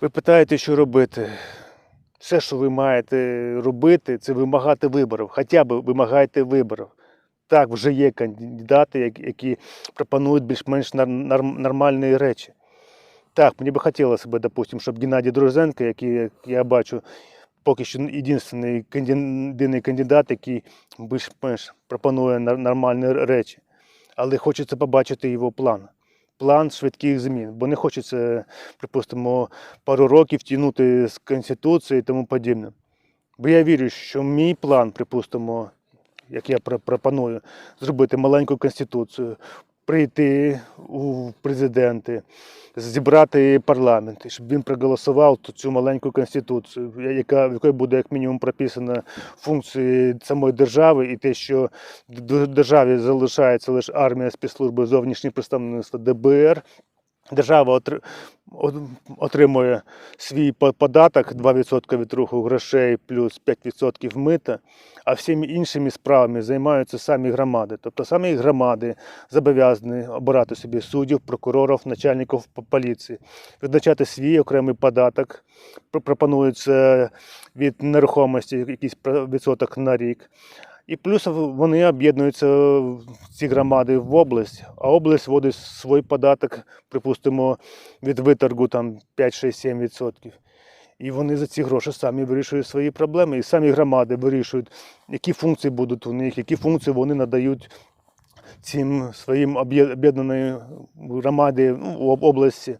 Ви питаєте, що робити. Все, що ви маєте робити, це вимагати виборів. Хоча б вимагайте виборів. Так, вже є кандидати, які- пропонують більш-менш нормальні речі. Так, мені би хотілося б, щоб Геннадій Друженко, який, як я бачу, поки що єдиний кандидат, який більш-менш пропонує нормальні речі. Але хочеться побачити його план. План швидких змін, бо не хочеться, припустимо, пару років тягнути з Конституції і тому подібне. Бо я вірю, що мій план, припустимо, як я пропоную, зробити маленьку конституцію, прийти у президенти, зібрати парламент, щоб він проголосував цю маленьку конституцію, яка в якій буде як мінімум прописана функції самої держави і те, що в державі залишається лише армія, спецслужби, зовнішнє представництво ДБР. Держава отримує свій по- податок 2% від руху грошей плюс 5% мита, а всіми іншими справами займаються самі громади. Тобто самі громади зобов'язані обирати собі суддів, прокурорів, начальників поліції, визначати свій окремий податок. Пр- Пропонується від нерухомості якийсь відсоток на рік. І плюс вони об'єднуються в ці громади в область, а область вводить свій податок, припустимо, від виторгу там 5-6-7%. І вони за ці гроші самі вирішують свої проблеми, і самі громади вирішують, які функції будуть у них, які функції вони надають цим своїм об'є- об'єднаної громаді ну, об- області.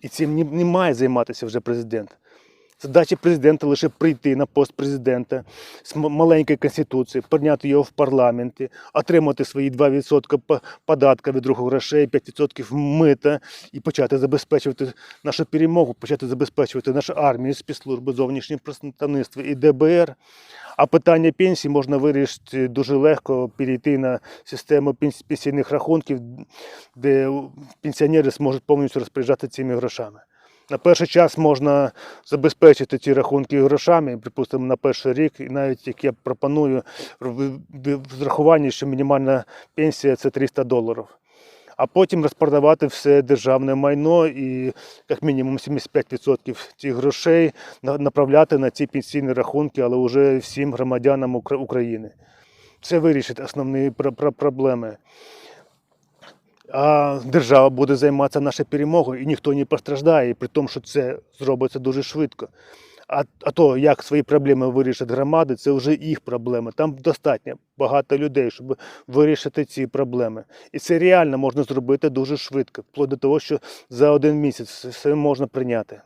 І цим не, не має займатися вже президент. Задача президента лише прийти на пост президента з маленької конституції, прийняти його в парламенті, отримати свої 2% по- податка від руху грошей, 5% мита і почати забезпечувати нашу перемогу, почати забезпечувати нашу армію, спецслужби, зовнішнє представництво і ДБР. А питання пенсії можна вирішити дуже легко, перейти на систему пенсійних рахунків, де пенсіонери зможуть повністю розпоряджатися цими грошами. На перший час можна забезпечити ці рахунки грошами, припустимо, на перший рік, і навіть як я пропоную в- зрахуванні, що мінімальна пенсія це 300 доларів. А потім розпродавати все державне майно і як мінімум 75% цих грошей направляти на ці пенсійні рахунки, але вже всім громадянам України. Це вирішить основні пр- пр- проблеми. А держава буде займатися нашою перемогою, і ніхто не постраждає, при тому, що це зробиться дуже швидко. А, а то, як свої проблеми вирішать громади, це вже їх проблеми. Там достатньо багато людей, щоб вирішити ці проблеми. І це реально можна зробити дуже швидко, вплоть до того, що за один місяць все можна прийняти.